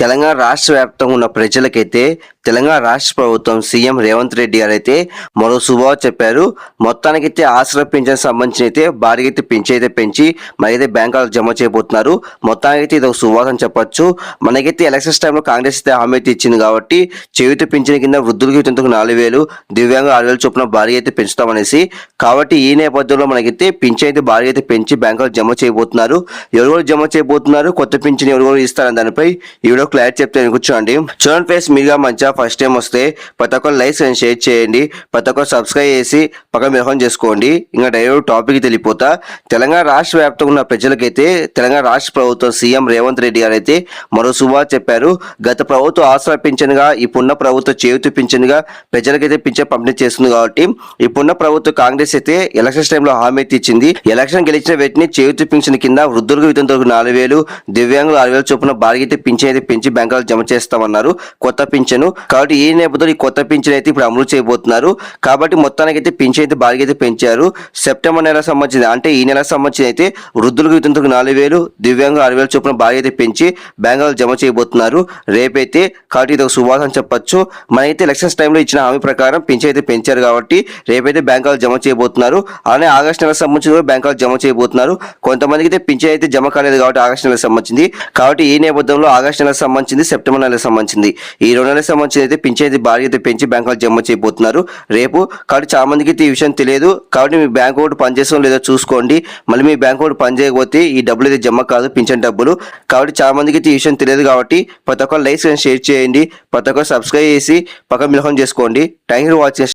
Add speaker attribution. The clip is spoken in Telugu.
Speaker 1: తెలంగాణ రాష్ట్ర వ్యాప్తంగా ఉన్న ప్రజలకైతే తెలంగాణ రాష్ట్ర ప్రభుత్వం సీఎం రేవంత్ రెడ్డి గారు అయితే మరో శుభావ చెప్పారు. మొత్తానికైతే ఆశ్రయ పింఛన్ సంబంధించి అయితే భారీ అయితే పెంచి అయితే పెంచి మరి అయితే బ్యాంకులకు జమ చేయబోతున్నారు. మొత్తానికైతే ఇది ఒక శుభావం చెప్పొచ్చు. మనకైతే ఎలక్షన్స్ టైంలో కాంగ్రెస్ అయితే హామీ అయితే ఇచ్చింది కాబట్టి చేయుత పింఛన్ కింద వృద్ధులకి ఇంతకు నాలుగు వేలు దివ్యాంగ ఆరు వేలు చొప్పున భారీ అయితే పెంచుతామనేసి కాబట్టి ఈ నేపథ్యంలో మనకైతే పింఛన్ అయితే భారీ అయితే పెంచి బ్యాంకులకు జమ చేయబోతున్నారు. ఎవరు జమ చేయబోతున్నారు. కొత్త పింఛన్ ఎవరు ఇస్తారని దానిపై ఈ క్లారిటీ చెప్తే కూర్చోండి. చూడండి ఫ్రెండ్స్ మీరుగా మంచిగా ఫస్ట్ టైం వస్తే ప్రతి ఒక్కరు లైక్స్ అండ్ షేర్ చేయండి. ప్రతి ఒక్కరు సబ్స్క్రైబ్ చేసి పక్క మిరహం చేసుకోండి. ఇంకా డైరెక్ట్ టాపిక్ తెలిపోతా తెలంగాణ రాష్ట్ర వ్యాప్తంగా ఉన్న ప్రజలకైతే తెలంగాణ రాష్ట్ర ప్రభుత్వం సీఎం రేవంత్ రెడ్డి గారు అయితే మరో శుభా చెప్పారు. గత ప్రభుత్వం ఆసరా పింఛన్గా ఇప్పుడున్న ప్రభుత్వం చేయుతు పింఛన్గా ప్రజలకైతే పింఛన్ పంపిణీ చేస్తుంది కాబట్టి ఇప్పుడున్న ప్రభుత్వం కాంగ్రెస్ అయితే ఎలక్షన్ టైంలో హామీ తెచ్చింది ఇచ్చింది. ఎలక్షన్ గెలిచిన వెంటనే చేయుతు పింఛన్ కింద వృద్ధులకు వితంతులకు నాలుగు వేలు దివ్యాంగులు ఆరు వేలు చొప్పున భారీగా అయితే పింఛన్ అయితే పెంచి బ్యాంకులకు జమ చేస్తామన్నారు. కొత్త పింఛను. కాబట్టి ఈ నేపథ్యంలో ఈ కొత్త పింఛన్ అయితే ఇప్పుడు అమలు చేయబోతున్నారు? కాబట్టి మొత్తానికి అయితే పింఛన్ అయితే భారీగా అయితే పెంచారు. సెప్టెంబర్ నెల సంబంధించి అంటే ఈ నెల సంబంధించి అయితే వృద్ధులకు వితంతులకు నాలుగు వేలు దివ్యాంగులు ఆరు వేలు చొప్పున భారీ అయితే పెంచి బ్యాంకులకు జమ చేయబోతున్నారు. రేపైతే కాబట్టి ఇది ఒక శుభాసం చెప్పొచ్చు. మనైతే ఎలక్షన్స్ టైంలో ఇచ్చిన హామీ ప్రకారం పింఛన్ అయితే పెంచారు కాబట్టి రేపైతే బ్యాంకులకు జమ చేయబోతున్నారు. అలానే ఆగస్టు నెల సంబంధించి కూడా బ్యాంకులకు జమ చేయబోతున్నారు. కొంతమందికి అయితే పింఛన్ అయితే జమ కాలేదు కాబట్టి ఆగస్టు నెలకు సంబంధించింది. కాబట్టి ఈ నేపథ్యంలో ఆగస్టు నెలకు సంబంధించింది సెప్టెంబర్ నెలకు సంబంధించింది. ఈ రెండు నెలలకు సంబంధించి అయితే పింఛన్ భారీ అయితే పెంచి బ్యాంకులకు జమ చేయబోతున్నారు. రేపు కాబట్టి చాలా మందికి ఈ విషయం తెలియదు. కాబట్టి మీ బ్యాంక్ ఒకటి పనిచేస్తాం లేదో చూసుకోండి. మళ్ళీ మీ బ్యాంక్ ఒకటి పని చేయకపోతే ఈ డబ్బులు అయితే జమ కాదు పింఛన్ డబ్బులు. కాబట్టి చాలా మందికి ఈ విషయం తెలియదు కాబట్టి ప్రతి ఒక్కరు లైక్స్ షేర్ చేయండి. ప్రతి ఒక్కరు సబ్స్క్రైబ్ చేసి పక్కన మిలహం చేసుకోండి. Thank you watching